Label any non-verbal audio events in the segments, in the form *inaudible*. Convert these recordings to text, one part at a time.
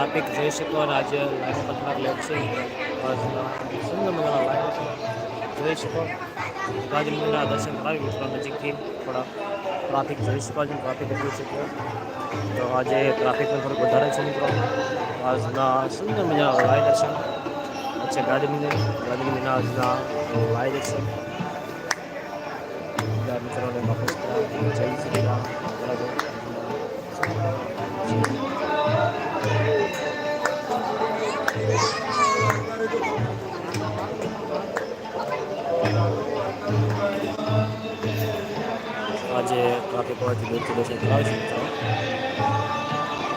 Traffic જોઈ શકો અને આજે લાઈન પર થોડાક લેટ છે. સુંદર મજાના લાઈન છે જોઈ શકો. ગાંધી મંદિરના દર્શન કરાવી મિત્રો, નજીકથી થોડા ટ્રાફિક જોઈ શકો છો ટ્રાફિક જોઈ શકો. તો આજે ટ્રાફિક પણ થોડુંક વધારે છે મિત્રો. આજના સુંદર મજાના લાઈવ દર્શન. છે ગાંધી મંદિર ગાંધી મંદિરના આજના લાઈવ દર્શન. મિત્રોને જય શ્રી રામ. ટ્રાફિક હોવાથી દૂરથી દર્શન કરાવીશું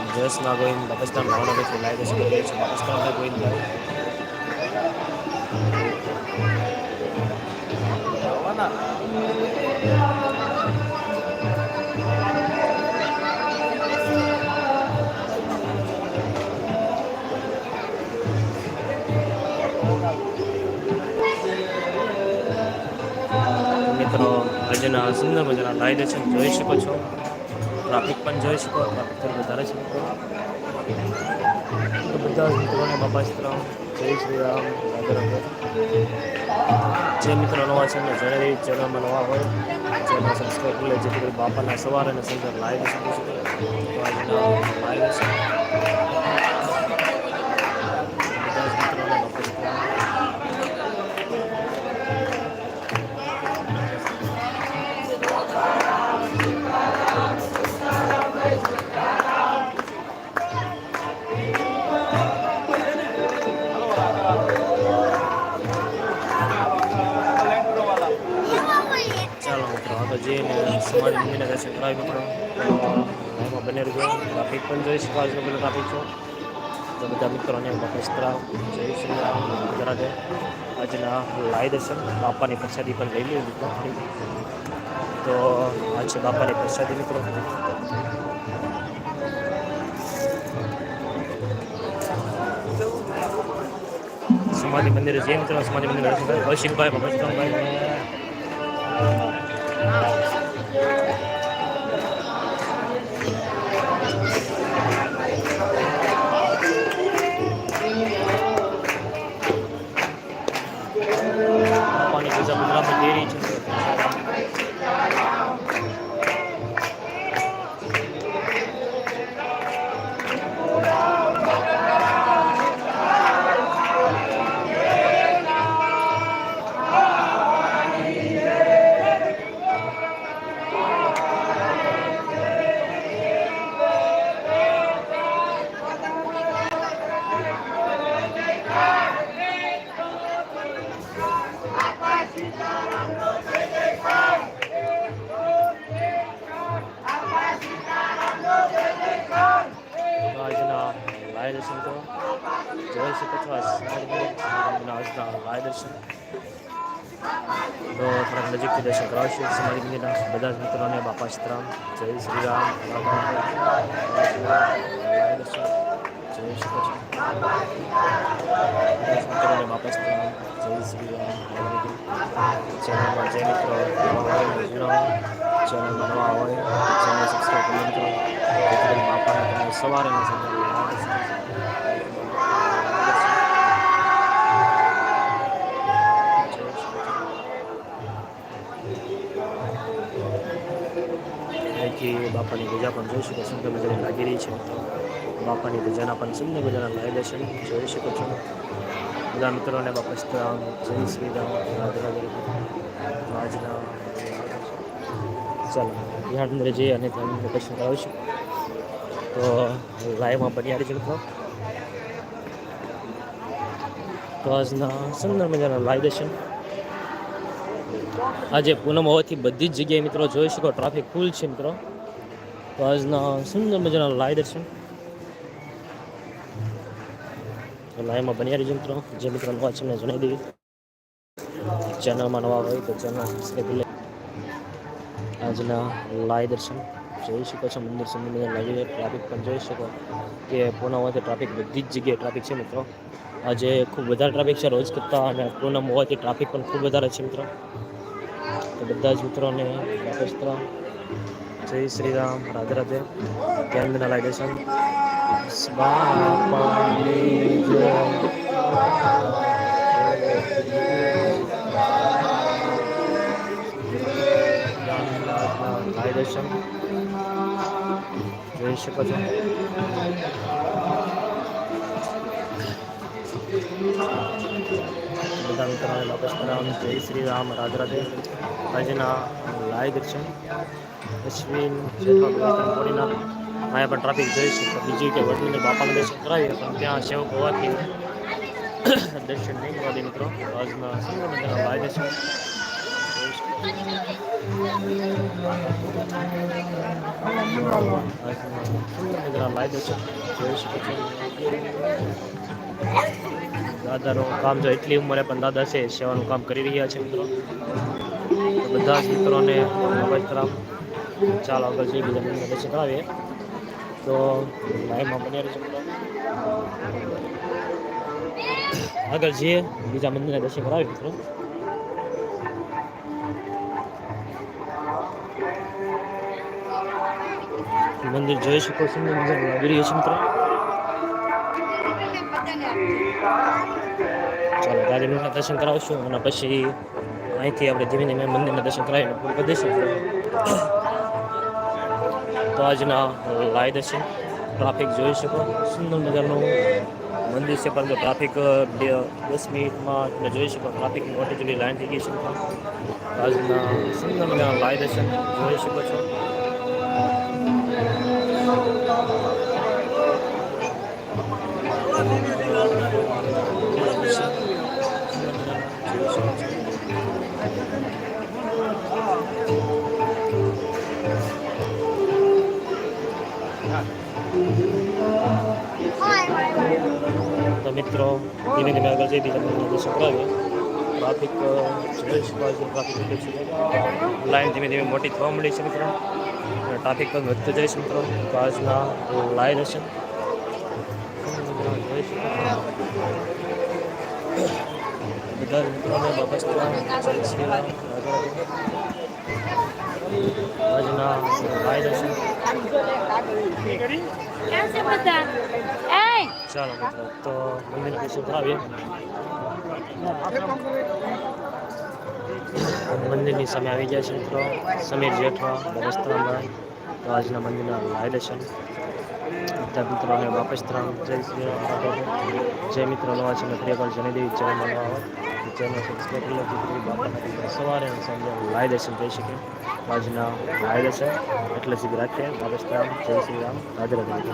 મિત્રો જસના ગોવિંદ પાકિસ્તાન ભાવનગરથી લાઈવ દર્શન કરીએ છીએ પાકિસ્તાનના ગોવિંદભાઈ મિત્રો આજના સુંદર મજાના લાઈટ છે જોઈ શકો છો. ટ્રાફિક પણ જોઈ શકો ટ્રાફિક થોડું વધારે છે. તો બધા મિત્રોને બાપા સીતરામ જય શ્રી રામ જે મિત્રો નવા છે, એમને જણાવી ચેનલમાં નવા હોય ચેનલ સબસ્ક્રાઈબ કરી લે જેથી કરી બાપાના સવારે અને સંજય લાઈવ શકો તો સમાજ મંદિરના દર્શન કરાવી મિત્રો એમાં બને રહેજો. ટ્રાફિક પણ જોઈ બાજુ પેલો ટ્રાફિક છે. તો બધા મિત્રોને વાપસ કરાવ જય શ્રી રામ રાધે આજના લાઈ દર્શન બાપાની પ્રસાદી પણ લઈ લે મિત્રો તો આ છે બાપાની પ્રસાદી મિત્રો. સમાધિ મંદિરે જે મિત્રો. સમાધિ મંદિર દર્શન કરે હર્ષિકભાઈ ભગતભાઈ જોઈ શકો છો આજના લાય દર્શન તો થોડાક નજીકથી દર્શન કરાવશું સમાધિ મંદિરના બધા જ મિત્રોને બાપા સીતરામ જય શ્રી રામ લાય દર્શન જોઈ શકો છો મિત્રોને બાપા સીતરામ જય શ્રી રામ ચેનલમાં જય મિત્રો ચેનલમાં નવા હોય ચેનલ સબસ્ક્રાઈબ કરી મિત્રો બાપાને તમે સવારે અને જોઈ શકો સુંદર મજાની લાગી રહી છે. બાપાની રજાના પણ સુંદર મજાના લાઈવ છે જોઈ શકો છો. બધા મિત્રોને બાપા સીતારામ જય શ્રી રામ આજના ચાલો બિહાર અંદર જઈએ અને ત્યાં દર્શન કરાવીશું તો લાઈવમાં બની આવી છે તો આજના સુંદર મજાના લાઈવ દર્શન. આજે પૂનમ હોવાથી બધી જ જગ્યાએ મિત્રો જોઈ શકો ટ્રાફિક ફૂલ છે મિત્રો. તો આજના સુંદર મજાના લાય દર્શન? લાઈવમાં બન્યા રહીજો મિત્રો. જે મિત્રો નવા છે એમને જણાવી દેવી ચેનલમાં નવા હોય તો ચેનલ સબસ્ક્રાઈબ લે. આજના લાય દર્શન. જોઈ શકો છો મંદિર મજા લાગી ટ્રાફિક પણ જોઈ શકો કે પૂનમ ટ્રાફિક બધી જ જગ્યાએ ટ્રાફિક છે મિત્રો. આજે ખૂબ વધારે ટ્રાફિક છે રોજ કરતાં અને પૂનમ હોવાથી ટ્રાફિક પણ ખૂબ વધારે છે મિત્રો. તો બધા જ મિત્રોને વાપસ જય શ્રી રામ રાધે રાધે કેન્દ્રના લાઈ દર્શન બાપાની જય લાઈ દર્શન જોઈ શકો છો બધા મિત્રોને નમસ્કાર જય શ્રી રામ રાધે રાધે આજના લાઈવ દર્શન અશ્વિન મોડીના અહીંયા પણ ટ્રાફિક જોઈ છે. તો બીજી કે વધીને બાપાના દર્શન કરાવીએ. પણ ત્યાં સેવક હોવાથી *coughs* દર્શન નહીં કરવા દે મિત્રો. આજના શકો છો. દાદાનું કામ જો એટલી ઉંમરે પણ દાદા છે, સેવાનું કામ કરી રહ્યા છે મિત્રો. બધા જ મિત્રોને નમસ્કાર ચાલો આગળ જઈએ, બીજા મંદિરના દર્શન કરાવીએ. તો લાઈવમાં બન્યા મિત્રો આગળ જઈએ, બીજા મંદિરના દર્શન કરાવીએ, મિત્રો. મંદિર જોઈ શકો છો, મંદિર લાગી રહ્યું છે મિત્રો. ચાલો ગાડીનું દર્શન કરાવશું અને પછી અહીંથી આપણે ધીમે ધીમે મંદિરના દર્શન કરાવીને પૂરું કરી દઈશું આજના લાઈ દર્શન ટ્રાફિક જોઈ શકો. સુંદર મજાનું મંદિર છે, પરંતુ ટ્રાફિક દસ મિનિટમાં તમે જોઈ શકો ટ્રાફિક મોટી જેટલી લાઈન થઈ ગઈ છે. આજના સુંદર મજાના લાઈ દર્શન જોઈ શકો છો. ધીમે ધીમે આગળ જઈ બીજા મંદિરના દર્શન કરાવીએ ટ્રાફિક ટ્રાફિક લાઈન ધીમે ધીમે મોટી થવા મળી છે મિત્રો. ટ્રાફિક પણ વધતું જાય છે મિત્રો. તો આજના શકો છો. બધા મિત્રોને રાધે. આજના લાઈવ દર્શન કેમ છે બધા? એ ચાલો મિત્રો, તો મંદિર દર્શન કરાવીએ મંદિરની સામે આવી ગયા છે મિત્રો. સમીર જેઠવા રસ્તામાં તો આજના મંદિરના દર્શન બધા મિત્રોને વાપસ ત્રણ જય શ્રી રામ. જે મિત્રો, નવા છે ફરી જણી દેવી ચેનલમાં નવા ચેનલ સબસ્ક્રાઈબ કરી લો બાપાના સવારે અને સાંજે લાય દર્શન થઈ શકે આજના લાય દર્શન એટલે સુધી રાખીએ વાપસ ત્રણ જય શ્રી રામ રાધે રાધે.